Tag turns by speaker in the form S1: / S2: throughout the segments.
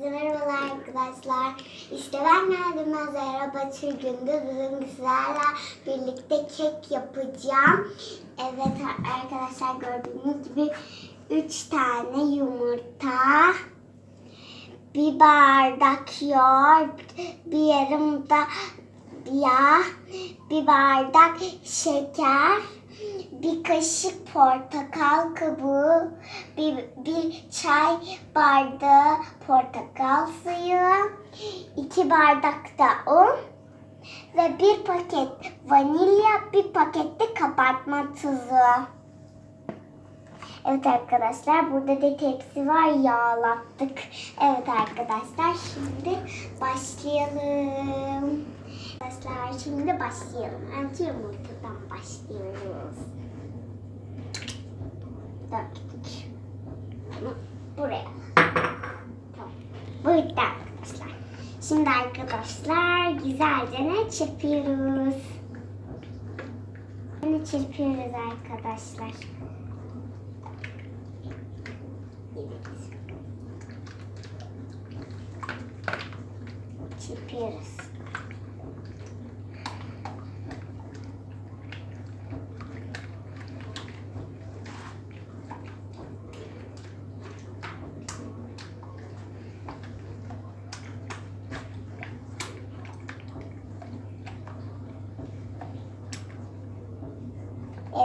S1: Merhabalar arkadaşlar. İşte ben geldim ben Zehra Batır Gündüz. Bugün sizlerle birlikte kek yapacağım. Evet arkadaşlar gördüğünüz gibi 3 tane yumurta, bir bardak yoğurt, bir yarım da yağ, bir bardak şeker, bir kaşık portakal kabuğu, bir, bir çay bardağı portakal suyu, iki bardak da un ve bir paket vanilya, bir paket de kabartma tuzu. Evet arkadaşlar burada da tepsi var yağlattık. Evet arkadaşlar şimdi başlayalım. Arkadaşlar şimdi başlayalım. Önce yumurtadan başlıyoruz. Döktük. Buraya. Tamam. Bu bitti arkadaşlar. Şimdi arkadaşlar güzelce ne çırpıyoruz. Ne çırpıyoruz arkadaşlar. Evet. Çırpıyoruz.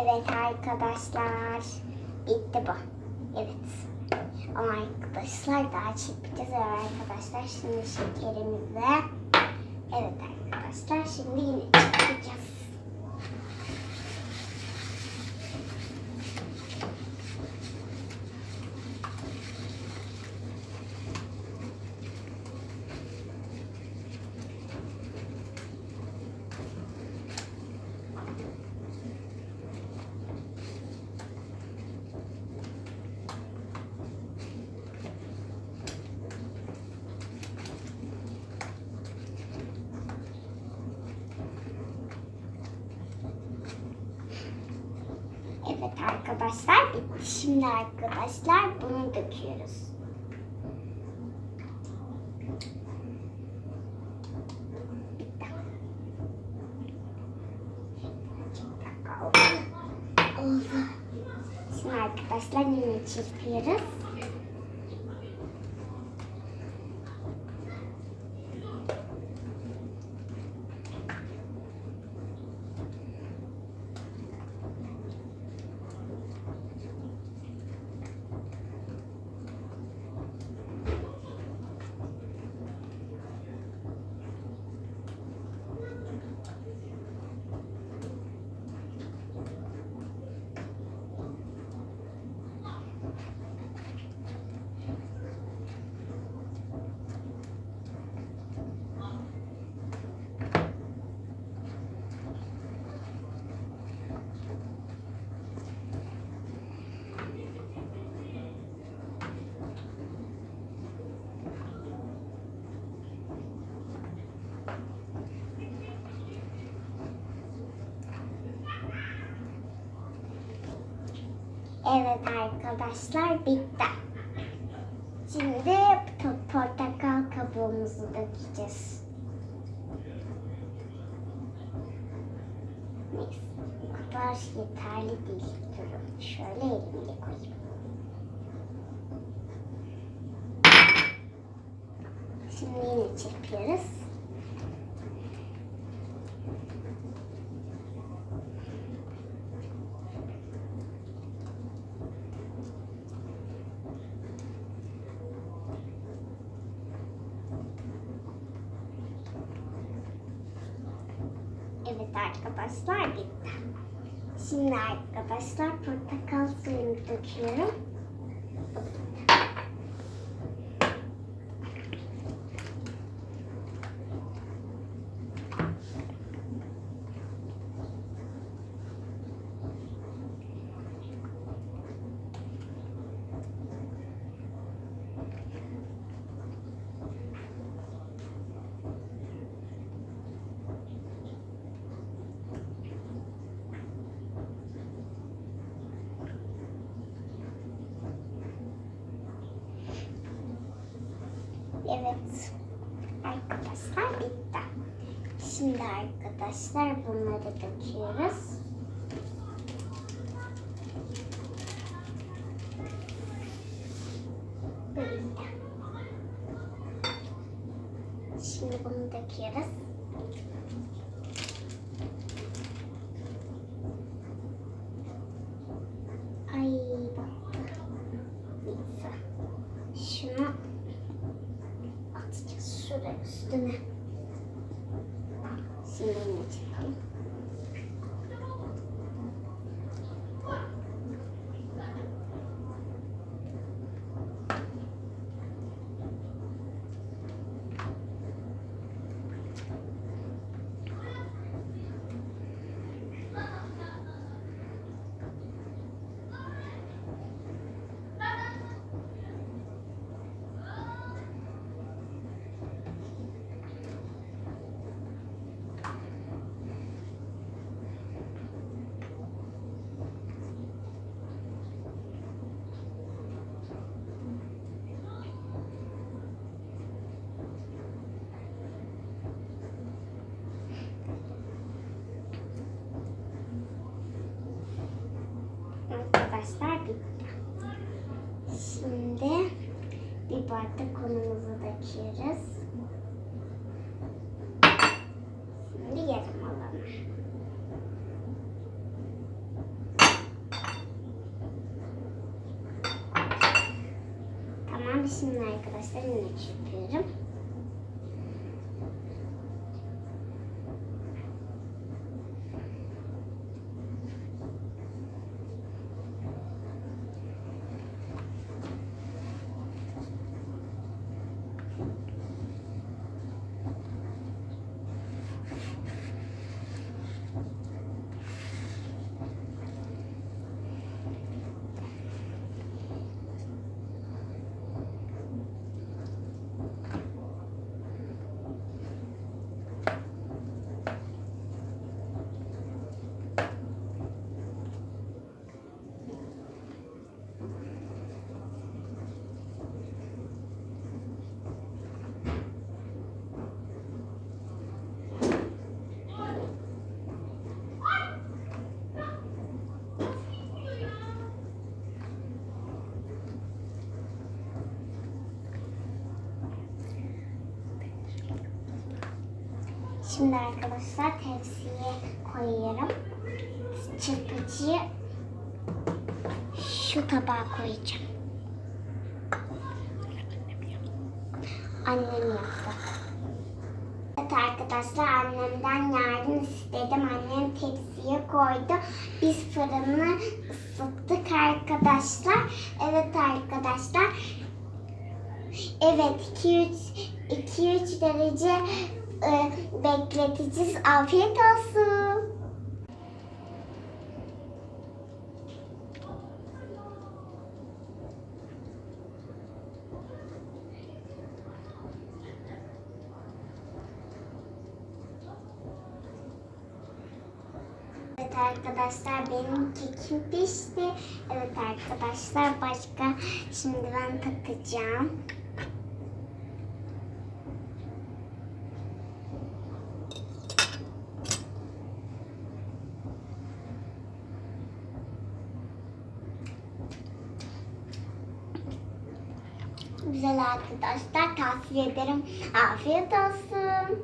S1: Evet arkadaşlar. Bitti bu. Evet. Ama arkadaşlar daha çırpacağız Evet arkadaşlar. Şimdi şekerimizi. Evet arkadaşlar şimdi yine çırpacağız. Evet arkadaşlar bitti. Şimdi arkadaşlar bunu döküyoruz. Şimdi arkadaşlar yine çırpıyoruz. Evet arkadaşlar bitti. Şimdi po- portakal kabuğumuzu dökeceğiz. Neyse bu kadar yeterli değil. Durun şöyle elimle koyayım. Şimdi yine çırpıyoruz. Evet arkadaşlar bitti. Şimdi arkadaşlar portakal suyunu döküyorum. Evet. Arkadaşlar bitti. Şimdi arkadaşlar bunları döküyoruz. Böyle. Şimdi bunu döküyoruz. Şimdi bunu çıkalım. Arkadaşlar bitti. Şimdi bir bardak unumuzu döküyoruz. Şimdi yarım alalım. Tamam şimdi arkadaşlar yine çırpıyorum. Şimdi arkadaşlar tepsiye koyuyorum. Çırpıcıyı şu tabağa koyacağım. Annem yaptı. Evet arkadaşlar annemden yardım istedim. Annem tepsiye koydu. Biz fırını ısıttık arkadaşlar. Evet arkadaşlar. Evet 2-3 2-3 derece e, bekleteceğiz. Afiyet olsun. Evet arkadaşlar benim kekim pişti. Evet arkadaşlar başka şimdi ben takacağım. Güzel arkadaşlar tavsiye ederim. Afiyet olsun.